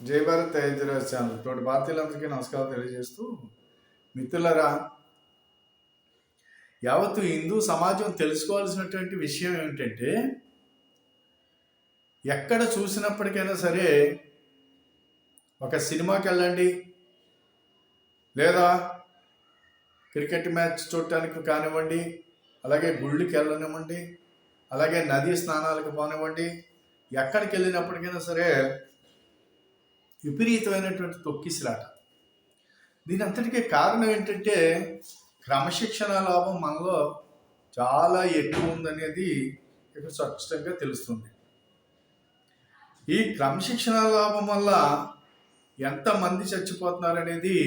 జై భారత్ తేజరాజ్ ఛానల్. తోటి భారతీయులందరికీ నమస్కారం తెలియజేస్తూ మిత్రులరా యావత్తు హిందూ సమాజం తెలుసుకోవాల్సినటువంటి విషయం ఏమిటంటే ఎక్కడ చూసినప్పటికైనా సరే ఒక సినిమాకి వెళ్ళండి లేదా క్రికెట్ మ్యాచ్ చూడటానికి కానివ్వండి అలాగే గుళ్ళకి వెళ్ళనివ్వండి అలాగే నదీ స్నానాలకు పోనివ్వండి ఎక్కడికి వెళ్ళినప్పటికైనా సరే విపరీతమైనటువంటి తొక్కిసలాట. దీని అంతటికే కారణం ఏంటంటే క్రమశిక్షణ లాభం మనలో చాలా ఎక్కువ ఉందనేది ఇక్కడ స్పష్టంగా తెలుస్తుంది. ఈ క్రమశిక్షణ లాభం వల్ల ఎంతమంది చచ్చిపోతున్నారు అనేది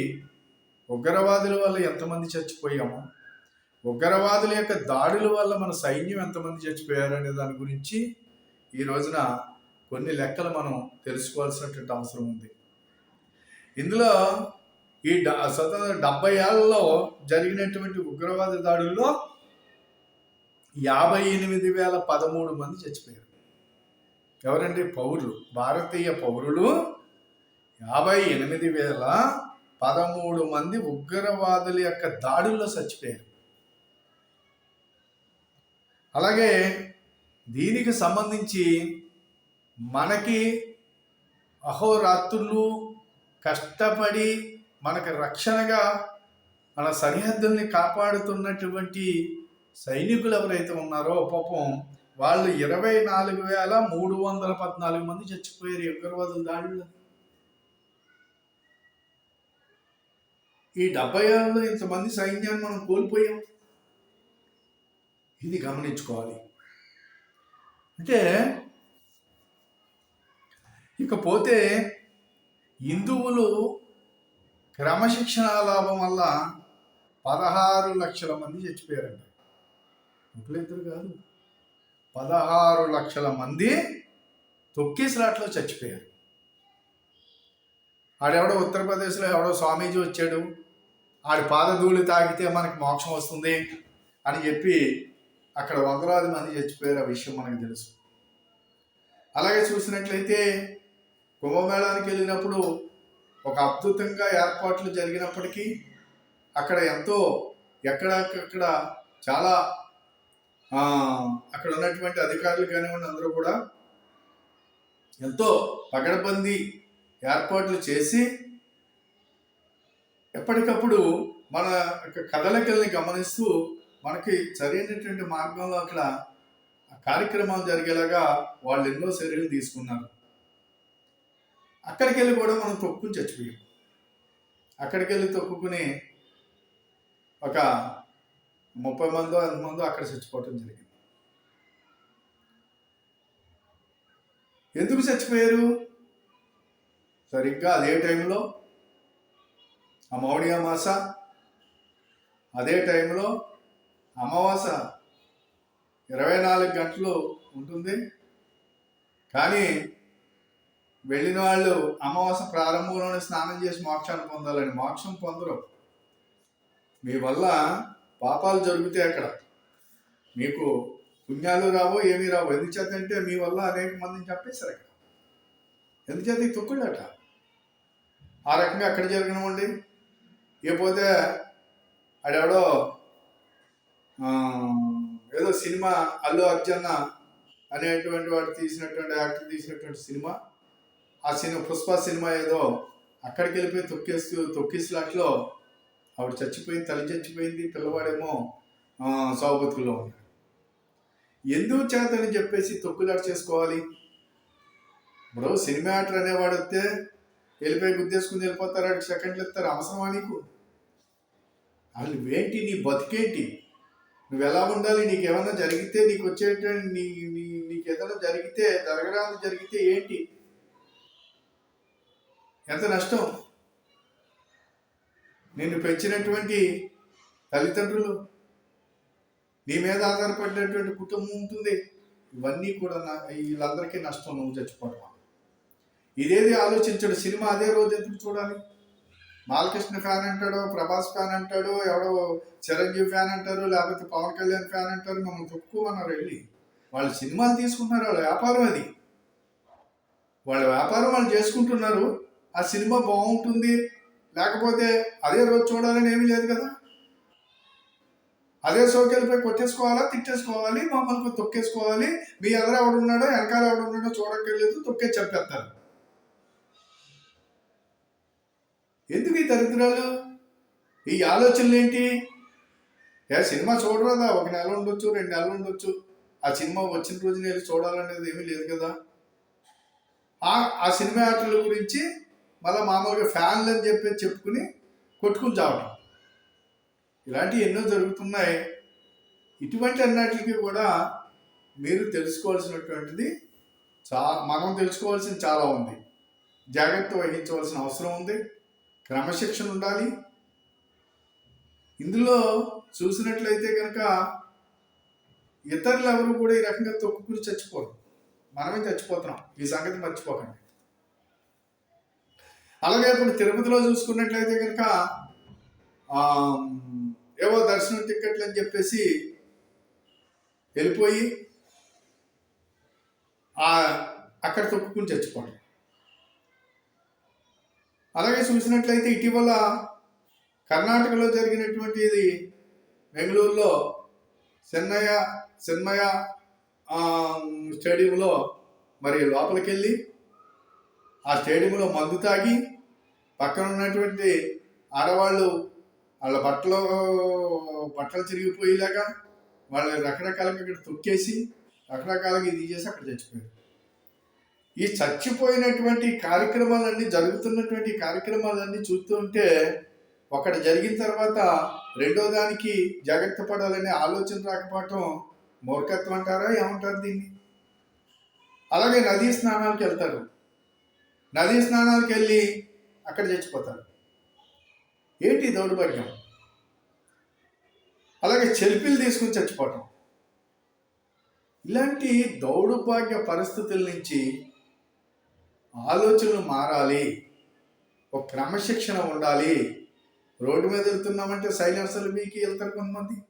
ఉగ్రవాదుల వల్ల ఎంతమంది చచ్చిపోయాము? ఉగ్రవాదుల యొక్క దాడుల వల్ల మన సైన్యం ఎంతమంది చచ్చిపోయారు అనే దాని గురించి ఈ రోజున కొన్ని లెక్కలు మనం తెలుసుకోవాల్సినటువంటి అవసరం ఉంది. ఇందులో ఈ డ స్వతంత్ర డెబ్బై ఏళ్ళలో జరిగినటువంటి ఉగ్రవాద దాడుల్లో యాభై ఎనిమిది వేల పదమూడు మంది చచ్చిపోయారు. ఎవరండి? పౌరులు. భారతీయ పౌరులు యాభై ఎనిమిది వేల పదమూడు మంది ఉగ్రవాదుల యొక్క దాడుల్లో చచ్చిపోయారు. అలాగే దీనికి సంబంధించి మనకి అహోరాత్రులు కష్టపడి మనకు రక్షణగా మన సరిహద్దుల్ని కాపాడుతున్నటువంటి సైనికులు ఎవరైతే ఉన్నారో పాపం వాళ్ళు ఇరవై నాలుగు వేల మూడు వందల పద్నాలుగు మంది చచ్చిపోయారు ఉగ్రవాదుల దాడుల్లో ఈ డెబ్బై ఏళ్ళలో ఇంతమంది సైన్యాన్ని మనం కోల్పోయాం. ఇది గమనించుకోవాలి. అంటే ఇకపోతే హిందువులు క్రమశిక్షణ లాభం వల్ల పదహారు లక్షల మంది చచ్చిపోయారంట. ఒకళ్ళిద్దరు కాదు. పదహారు లక్షల మంది తొక్కేసలాట్లో చచ్చిపోయారు. ఆడెవడో ఉత్తరప్రదేశ్లో ఎవడో స్వామీజీ వచ్చాడు. ఆడి పాదధూళి తాగితే మనకి మోక్షం వస్తుంది అని చెప్పి అక్కడ వందలాది మంది చచ్చిపోయారు ఆ విషయం మనకు తెలుసు. అలాగే చూసినట్లయితే కుంభమేళానికి వెళ్ళినప్పుడు ఒక అద్భుతంగా ఏర్పాట్లు జరిగినప్పటికీ అక్కడ ఎంతో ఎక్కడక్కడ చాలా అక్కడ ఉన్నటువంటి అధికారులు కానివ్వండి అందరూ కూడా ఎంతో పగడబందీ ఏర్పాట్లు చేసి ఎప్పటికప్పుడు మన యొక్క కదలికల్ని గమనిస్తూ మనకి సరైనటువంటి మార్గంలో అక్కడ కార్యక్రమాలు జరిగేలాగా వాళ్ళు ఎన్నో చర్యలు తీసుకున్నారు. అక్కడికి వెళ్ళి కూడా మనం తొక్కుని చచ్చిపోయాం. అక్కడికి వెళ్ళి తొక్కుకుని ఒక ముప్పై మందో ఎంతమందో అక్కడ చచ్చిపోవటం జరిగింది. ఎందుకు చచ్చిపోయారు? సరిగ్గా అదే టైంలో ఆ మౌడి అమాస అదే టైంలో అమావాస ఇరవై నాలుగు గంటలు ఉంటుంది. కానీ వెళ్ళిన వాళ్ళు అమావాస ప్రారంభంలోనే స్నానం చేసి మోక్షాన్ని పొందాలని. మోక్షం పొందరు. మీ వల్ల పాపాలు జరుగుతాయి అక్కడ. మీకు పుణ్యాలు రావో ఏమీ రావో ఎందుచేతంటే మీ వల్ల అనేక మందిని చంపేశారు అక్కడ. ఎందుచేత ఈ తొక్కుళ్ళట? ఆ రకంగా అక్కడ జరగనివ్వండి ఇకపోతే ఆడెవడో ఏదో సినిమా అల్లు అర్జున అనేటువంటి వాడు తీసినటువంటి యాక్టర్ తీసినటువంటి సినిమా. ఆ సినిమా పుష్ప సినిమా ఏదో అక్కడికి వెళ్ళిపోయి తొక్కేస్తూ తొక్కిసలాట్లో ఆవిడ చచ్చిపోయింది తల్లి చచ్చిపోయింది పిల్లవాడేమో ఆ, సౌబతుల్లో ఉన్నాడు. ఎందుకు చేతని చెప్పేసి తొక్కులాట చేసుకోవాలి? ఇప్పుడు సినిమా యాక్టర్ అనేవాడు వస్తే వెళ్ళిపోయి గుద్దేసుకుని వెళ్ళిపోతారు సెకండ్లు ఇస్తారు అవసరమా నీకు? అసలు ఏంటి నీ బతికేంటి? నువ్వు ఎలా ఉండాలి? నీకు ఏమన్నా జరిగితే నీకు వచ్చేట నీ నీ నీకు ఏదైనా జరిగితే జరగడానికి జరిగితే ఏంటి? ఎంత నష్టం? నిన్ను పెంచినటువంటి తల్లిదండ్రులు నీ మీద ఆధారపడినటువంటి కుటుంబం ఉంటుంది. ఇవన్నీ కూడా నా- వీళ్ళందరికీ నష్టం నువ్వు చచ్చిపోవడం ఇదేది ఆలోచించడు. సినిమా అదే రోజు ఎందుకు చూడాలి? బాలకృష్ణ ఫ్యాన్ అంటాడో ప్రభాస్ ఫ్యాన్ అంటాడో ఎవడో చిరంజీవి ఫ్యాన్ అంటారు లేకపోతే పవన్ కళ్యాణ్ ఫ్యాన్ అంటారు మమ్మల్ని తొక్కుమన్నారు వెళ్ళి. వాళ్ళు సినిమాలు తీసుకుంటున్నారు వాళ్ళ వ్యాపారం అది. వాళ్ళ వ్యాపారం వాళ్ళు చేసుకుంటున్నారు. ఆ సినిమా బాగుంటుంది. లేకపోతే అదే రోజు చూడాలని ఏమీ లేదు కదా. అదే సోకెలపై కొట్టేసుకోవాలా తిట్టేసుకోవాలి మమ్మల్ని తొక్కేసుకోవాలి. మీ ఎదర ఎవడున్నాడో వెనకాల ఎవడున్నాడో చూడక్కర్లేదు తొక్కే చెప్పేస్తారు. ఎందుకు ఈ దరిద్రాలు? ఈ ఆలోచనలు ఏంటి? ఏ సినిమా చూడరాదా? ఒక నెల ఉండొచ్చు రెండు నెలలు ఉండొచ్చు. ఆ సినిమా వచ్చిన రోజు నేను చూడాలనేది ఏమీ లేదు కదా. ఆ ఆ సినిమా యాక్టర్ల గురించి మళ్ళీ మామూలుగా ఫ్యాన్లు అని చెప్పి చెప్పుకుని కొట్టుకుని చావటం. ఇలాంటివి ఎన్నో జరుగుతున్నాయి. ఇటువంటి అన్నిటికీ కూడా మీరు తెలుసుకోవాల్సినటువంటిది చా మనం తెలుసుకోవాల్సింది చాలా ఉంది. జాగ్రత్త వహించవలసిన అవసరం ఉంది. క్రమశిక్షణ ఉండాలి. ఇందులో చూసినట్లయితే కనుక ఇతరులు ఎవరు కూడా ఈ రకంగా తొక్కుకుని చచ్చిపోరు. మనమే చచ్చిపోతున్నాం. ఈ సంగతి మర్చిపోకండి. అలాగే ఇప్పుడు తిరుపతిలో చూసుకున్నట్లయితే కనుక ఏవో దర్శనం టిక్కెట్లు అని చెప్పేసి వెళ్ళిపోయి ఆ అక్కడ తొక్కుకుని చచ్చిపోవడం అలాగే చూసినట్లయితే ఇటీవల కర్ణాటకలో జరిగినటువంటి ఇది బెంగళూరులో చెన్నయ్య చెన్మయ స్టేడియంలో మరి లోపలికి వెళ్ళి ఆ స్టేడియంలో మందు తాగి పక్కన ఉన్నటువంటి ఆడవాళ్ళు వాళ్ళ బట్టలు బట్టలు చిరిగిపోయేలాగా వాళ్ళ రకరకాలుగా ఇక్కడ తొక్కేసి రకరకాలుగా ఇది చేసి అక్కడ చచ్చిపోయారు. ఈ చచ్చిపోయినటువంటి కార్యక్రమాలన్నీ జరుగుతున్నటువంటి కార్యక్రమాలన్నీ చూస్తూ ఉంటే ఒకటి జరిగిన తర్వాత రెండో దానికి జాగ్రత్త పడాలనే ఆలోచన రాకపోవటం మూర్ఖత్వం అంటారా? ఏమంటారు దీన్ని? అలాగే నదీ స్నానాలకు వెళ్తారు. నదీ స్నానాలకు వెళ్ళి అక్కడ చచ్చిపోతారు. ఏంటి దౌర్భాగ్యం? అలాగే చెల్పిలు తీసుకుని చచ్చిపోవటం. ఇలాంటి దౌర్భాగ్య పరిస్థితుల నుంచి ఆలోచనలు మారాలి. ఒక క్రమశిక్షణ ఉండాలి. రోడ్డు మీద వెళ్తున్నామంటే సైలెన్సర్లు మీకు వెళ్తారు కొంతమంది.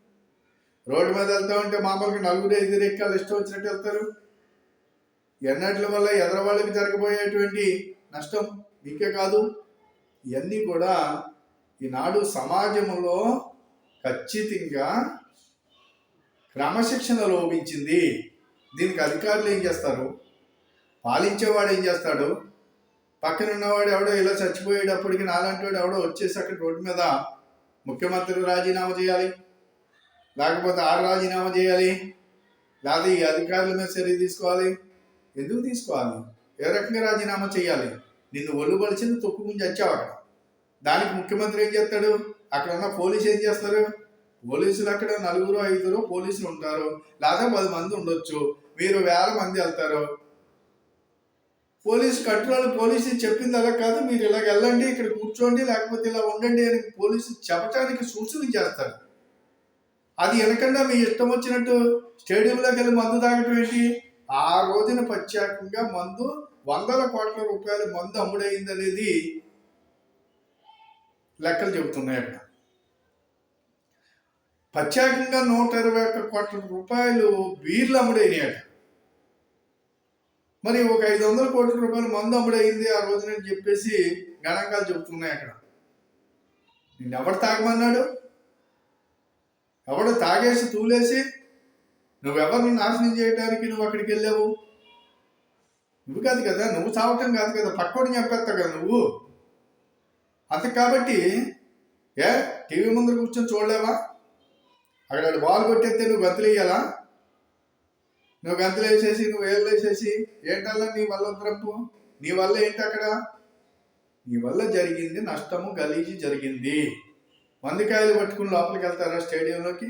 రోడ్డు మీద వెళ్తామంటే మామూలుగా నలుగురు ఐదు రెక్కలు ఇష్టం వచ్చినట్టు వెళ్తారు. ఎన్నట్ల వల్ల ఎదరవాళ్ళకి జరగబోయేటువంటి నష్టం? మీకే కాదు. ఇవన్నీ కూడా ఈనాడు సమాజంలో ఖచ్చితంగా క్రమశిక్షణ లోపించింది. దీనికి అధికారులు ఏం చేస్తారు? పాలించేవాడు ఏం చేస్తాడు? పక్కన ఉన్నవాడు ఎవడో ఇలా చచ్చిపోయేటప్పటికి నాలాంటి వాడు ఎవడో వచ్చేసి అక్కడ రోడ్డు మీద ముఖ్యమంత్రి రాజీనామా చేయాలి లేకపోతే ఆరు రాజీనామా చేయాలి లేదా ఈ అధికారుల మీద చర్య తీసుకోవాలి ఎందుకు తీసుకోవాలి? ఏ రకంగా రాజీనామా చేయాలి? నిన్ను ఒళ్ళు పలిచింది తొక్కుకుని చచ్చావు అక్కడ దానికి ముఖ్యమంత్రి ఏం చేస్తాడు? అక్కడ ఉన్న పోలీసు ఏం చేస్తారు? పోలీసులు అక్కడ నలుగురు ఐదుగురు పోలీసులు ఉంటారు. లేదా పది మంది ఉండొచ్చు. మీరు వేల మంది వెళ్తారు. పోలీస్ కంట్రోల్ పోలీసు చెప్పింది అలా కాదు. మీరు ఇలాగ వెళ్ళండి ఇక్కడ కూర్చోండి లేకపోతే ఇలా ఉండండి అని పోలీసు చెప్పడానికి సూచనలు చేస్తారు. అది వెనకుండా మీ ఇష్టం వచ్చినట్టు స్టేడియంలోకి వెళ్ళి మందు తాగటం ఏంటి? ఆ రోజున ప్రత్యేకంగా మందు వందల కోట్ల రూపాయల మందు అమ్ముడైంది అనేది లెక్కలు చెబుతున్నాయి అక్కడ ప్రత్యేకంగా నూట ఇరవై ఒక్క కోట్ల రూపాయలు బీర్లు అమ్ముడైనాయి అక్కడ మరి ఒక ఐదు వందల కోట్ల రూపాయలు మందు అమ్ముడైంది ఆ రోజున అని చెప్పేసి గణాంకాలు చెబుతున్నాయి అక్కడ నిన్ను ఎవడు తాగమన్నాడు? ఎవడు తాగేసి తూలేసి నువ్వెవరిని నాశనం చేయడానికి నువ్వు అక్కడికి వెళ్ళావు? నువ్వు కాదు కదా నువ్వు చావటం కాదు కదా పక్కోడిని చంపేస్తావు కదా నువ్వు? అంత కాబట్టి ఏ టీవీ ముందర కూర్చొని చూడలేవా? అక్కడ బాల్ కొట్టేస్తే నువ్వు గంతులు వేయాలా? నువ్వు గంతులు వేసేసి నువ్వు ఏళ్ళు వేసేసి ఏంటల్లా నీ వల్ల ఉద్రంపు నీ వల్ల ఏంటి అక్కడ? నీ వల్ల జరిగింది నష్టము గలీజి జరిగింది. మందికాయలు పట్టుకుని లోపలికి వెళ్తారా స్టేడియంలోకి?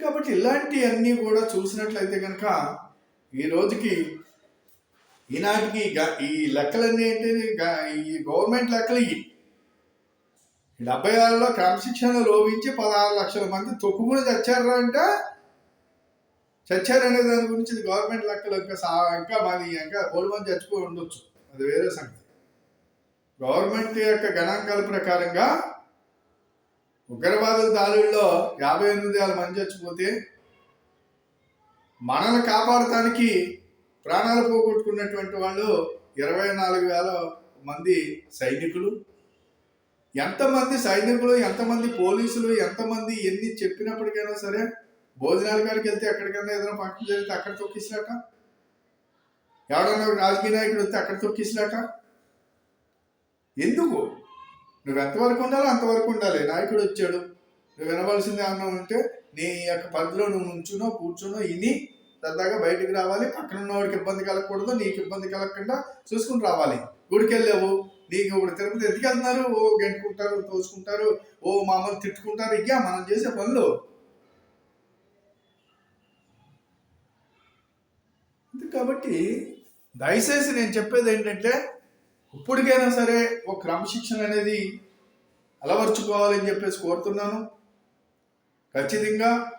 కాబట్టి ఇలాంటివన్నీ కూడా చూసినట్లయితే కనుక ఈ రోజుకి ఈనాటికి గ- ఈ లెక్కలన్నీ ఏంటి? ఈ గవర్నమెంట్ లెక్కలు ఇవి డెబ్బై ఆరులో క్రమశిక్షణ లోపించి పదహారు లక్షల మంది తొక్కుకుని చచ్చారా అంటే చచ్చారనే దాని గురించి గవర్నమెంట్ లెక్కలు ఇంకా సా ఇంకా మాది ఇంకా ఓల్డ్ మంది చచ్చిపోయి ఉండొచ్చు. అది వేరే సంగతి. గవర్నమెంట్ యొక్క గణాంకాల ప్రకారంగా ఉగ్రవాదుల దాడుల్లో యాభై ఎనిమిది వేల మంది చచ్చిపోతే మనల్ని కాపాడటానికి ప్రాణాలు పోగొట్టుకున్నటువంటి వాళ్ళు ఇరవై నాలుగు వేల మంది సైనికులు. ఎంతమంది సైనికులు ఎంతమంది పోలీసులు ఎంతమంది ఎన్ని చెప్పినప్పటికైనా సరే భోజనాల కాడికి వెళ్తే ఎక్కడికైనా ఏదైనా ఫంక్షన్ జరిగితే అక్కడ తొక్కిసినాక? ఎవడన్నా రాజకీయ నాయకుడు వస్తే అక్కడ తొక్కిసినాక? ఎందుకు? నువ్వు ఎంతవరకు ఉండాలో అంతవరకు ఉండాలి. నాయకుడు వచ్చాడు. నువ్వు వినవలసింది ఏమన్నా ఉంటే నీ యొక్క పరిధిలో నువ్వు నుంచునో కూర్చునో ఇని సరదాగా బయటికి రావాలి. పక్కన ఉన్నవాడికి ఇబ్బంది కలగకూడదు. నీకు ఇబ్బంది కలగకుండా చూసుకుని రావాలి. గుడికి వెళ్ళావు నీకు ఇప్పుడు తిరుపతి ఎందుకు వెళ్తున్నారు? ఓ గెంటుకుంటారు తోసుకుంటారు ఓ మామూలు తిట్టుకుంటారు. ఇక మనం చేసే పనులు. కాబట్టి దయచేసి నేను చెప్పేది ఏంటంటే ఇప్పటికైనా సరే ఒక క్రమశిక్షణ అనేది అలవర్చుకోవాలని చెప్పేసి కోరుతున్నాను. ఖచ్చితంగా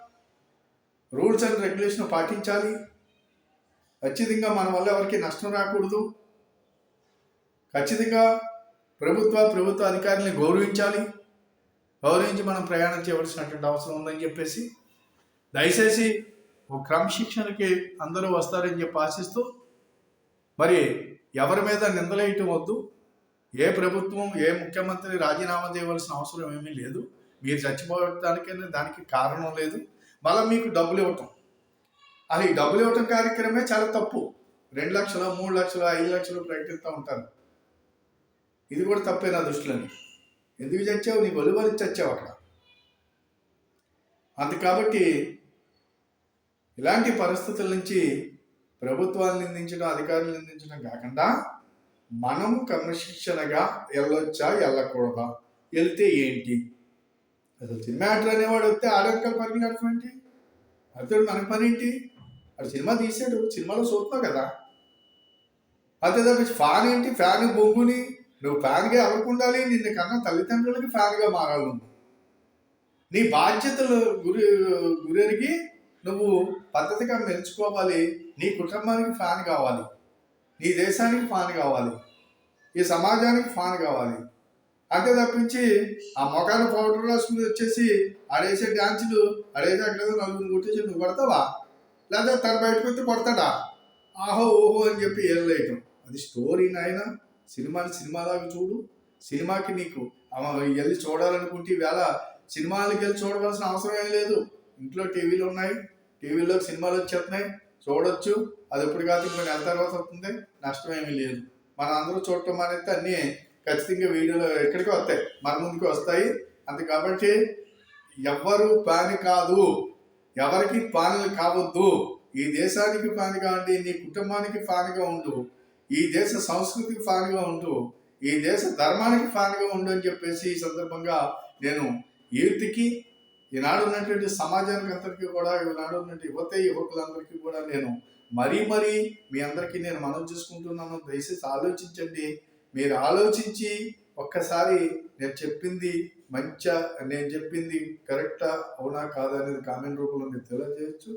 రూల్స్ అండ్ రెగ్యులేషన్ పాటించాలి. ఖచ్చితంగా మన వల్ల ఎవరికి నష్టం రాకూడదు. ఖచ్చితంగా ప్రభుత్వ ప్రభుత్వ అధికారుల్ని గౌరవించాలి. గౌరవించి మనం ప్రయాణం చేయవలసినటువంటి అవసరం ఉందని చెప్పేసి దయచేసి ఒక క్రమశిక్షణకి అందరూ వస్తారని చెప్పి ఆశిస్తూ మరి ఎవరి మీద నిందలేయటం వద్దు. ఏ ప్రభుత్వం ఏ ముఖ్యమంత్రి రాజీనామా చేయవలసిన అవసరం ఏమీ లేదు. మీరు చచ్చిపోవడానికైనా దానికి కారణం లేదు. మళ్ళీ మీకు డబ్బులు ఇవ్వటం. అది డబ్బులు ఇవ్వటం కార్యక్రమమే చాలా తప్పు. రెండు లక్షలు మూడు లక్షలు ఐదు లక్షలు ప్రకటిస్తూ ఉంటారు. ఇది కూడా తప్పే నా దృష్టిలోని. ఎందుకు చచ్చావు? నీ ఒలివరి చచ్చావు అక్కడ. అంత కాబట్టి ఇలాంటి పరిస్థితుల నుంచి ప్రభుత్వాన్ని నిందించడం అధికారులు నిందించడం కాకుండా మనం క్రమశిక్షణగా వెళ్ళొచ్చా వెళ్ళకూడదా వెళ్తే ఏంటి? అసలు సినిమా యాక్టర్ అనేవాడు వస్తే ఆడవకాల పరిగెడటం ఏంటి? అతడు మన పని ఏంటి అది సినిమా తీసాడు సినిమాలో చూస్తున్నావు కదా. అదే తప్పించి ఫ్యాన్ ఏంటి? ఫ్యాన్ బొంగుని. నువ్వు ఫ్యాన్గా ఎవరికి నిన్ను కన్నా తల్లిదండ్రులకి ఫ్యాన్గా మారాలి నీ బాధ్యతలు గురి గురెరిగి నువ్వు పద్ధతిగా మెలుచుకోవాలి. నీ కుటుంబానికి ఫ్యాన్ కావాలి. నీ దేశానికి ఫ్యాన్ కావాలి. ఈ సమాజానికి ఫ్యాన్ కావాలి. అంతే తప్పించి ఆ మొఖాన పౌడర్ రాసుకుని వచ్చేసి అడేసే డ్యాన్సులు అడేసే అక్కడ నలుగురు కొట్టేసి నువ్వు కొడతావా లేదా తన బయటకు వచ్చి కొడతాడా ఆహో ఓహో అని చెప్పి వెళ్ళలేయటం అది స్టోరీ నాయన. సినిమాని సినిమాలాగా చూడు. సినిమాకి నీకు వెళ్ళి చూడాలనుకుంటే ఈవేళ సినిమాలకు వెళ్ళి చూడవలసిన అవసరం ఏం లేదు. ఇంట్లో టీవీలు ఉన్నాయి. టీవీలో సినిమాలు వచ్చేస్తున్నాయి. చూడొచ్చు. అది ఎప్పుడు కాదు ఇంకో నెల తర్వాత వస్తుంది నష్టం ఏమీ లేదు. మన అందరూ చూడటం అనేది అన్నీ ఖచ్చితంగా వీడియోలో ఎక్కడికి వస్తాయి. మన ముందుకు వస్తాయి. అంతే కాబట్టి ఎవ్వరు పాని కాదు. ఎవరికి పానులు కావద్దు. ఈ దేశానికి పాని కావండి నీ కుటుంబానికి పానిగా ఉండు. ఈ దేశ సంస్కృతికి పానిగా ఉండు. ఈ దేశ ధర్మానికి పానిగా ఉండు అని చెప్పేసి ఈ సందర్భంగా నేను యూత్కి ఈనాడు ఉన్నటువంటి సమాజానికి అందరికీ కూడా ఈనాడు ఉన్నటువంటి యువత యువకులందరికీ కూడా నేను మరీ మరీ మీ అందరికీ నేను మనం చూసుకుంటున్నాను. దయచేసి ఆలోచించండి. మీరు ఆలోచించి ఒక్కసారి నేను చెప్పింది మంచా నేను చెప్పింది కరెక్టా అవునా కాదా అనేది కామెంట్ రూపంలో మీరు తెలియజేయచ్చు.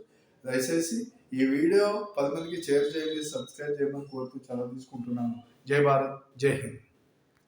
దయచేసి ఈ వీడియో పది మందికి షేర్ చేయండి సబ్స్క్రైబ్ చేయమని కోరుతూ చాలా తీసుకుంటున్నాను. జై భారత్ జై హింద్.